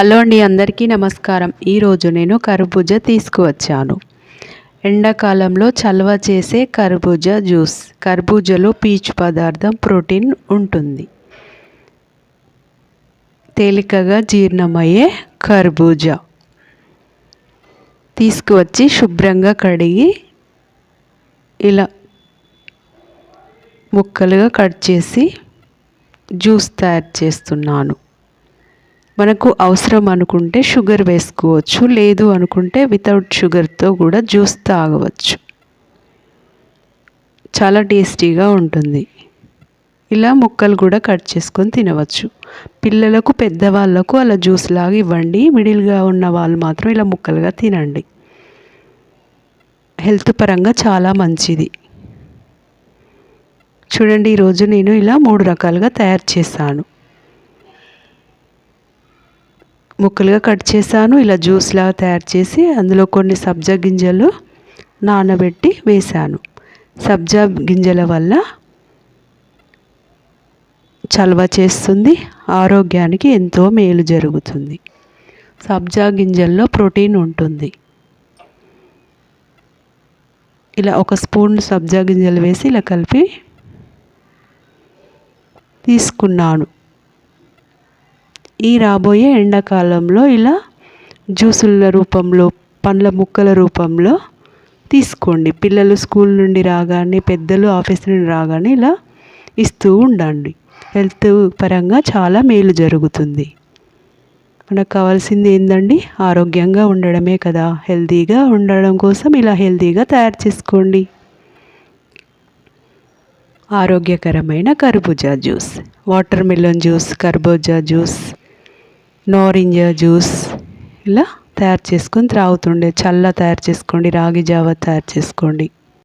Hello అండి అందరికీ నమస్కారం. ఈరోజు నేను కర్బూజా తీసుకువచ్చాను. ఎండాకాలంలో చలవ చేసే కర్బూజా జ్యూస్. కర్బూజాలో పీచు పదార్థం ప్రోటీన్ ఉంటుంది. తేలికగా జీర్ణమయ్యే కర్బూజా. తీసుకువచ్చి శుభ్రంగా కడిగి ఇలా ముక్కలుగా కట్ చేసి జ్యూస్ తయారు చేస్తున్నాను. మనకు అవసరం అనుకుంటే షుగర్ వేసుకోవచ్చు లేదు అనుకుంటే వితౌట్ షుగర్తో కూడా జ్యూస్ తాగవచ్చు. చాలా టేస్టీగా ఉంటుంది. ఇలా ముక్కలు కూడా కట్ చేసుకొని తినవచ్చు. పిల్లలకు పెద్దవాళ్ళకు అలా జ్యూస్ లాగా ఇవ్వండి. మిడిల్గా ఉన్న వాళ్ళు మాత్రం ఇలా ముక్కలుగా తినండి. హెల్త్ పరంగా చాలా మంచిది. చూడండి ఈరోజు నేను ఇలా మూడు రకాలుగా తయారు చేశాను. ముక్కలుగా కట్ చేశాను. ఇలా జ్యూస్ లాగా తయారు చేసి అందులో కొన్ని సబ్జా గింజలు నానబెట్టి వేశాను. సబ్జా గింజల వల్ల చలవ చేస్తుంది. ఆరోగ్యానికి ఎంతో మేలు జరుగుతుంది. సబ్జా గింజల్లో ప్రోటీన్ ఉంటుంది. ఇలా ఒక స్పూన్ సబ్జా గింజలు వేసి ఇలా కలిపి తీసుకున్నాను. ఈ రాబోయే ఎండాకాలంలో ఇలా జ్యూసుల రూపంలో పండ్ల ముక్కల రూపంలో తీసుకోండి. పిల్లలు స్కూల్ నుండి రాగానే పెద్దలు ఆఫీస్ నుండి రాగానే ఇలా ఇస్తూ ఉండండి. హెల్త్ పరంగా చాలా మేలు జరుగుతుంది. మనకు కావాల్సింది ఏంటండి ఆరోగ్యంగా ఉండడమే కదా. హెల్తీగా ఉండడం కోసం ఇలా హెల్తీగా తయారు చేసుకోండి. ఆరోగ్యకరమైన కర్బూజా జ్యూస్ వాటర్ మిలన్ జ్యూస్ కర్బూజా జ్యూస్ నోరింజ జ్యూస్ ఇలా తయారు చేసుకొని త్రాగుతుండే. చల్ల తయారు చేసుకోండి రాగి జావ తయారు చేసుకోండి.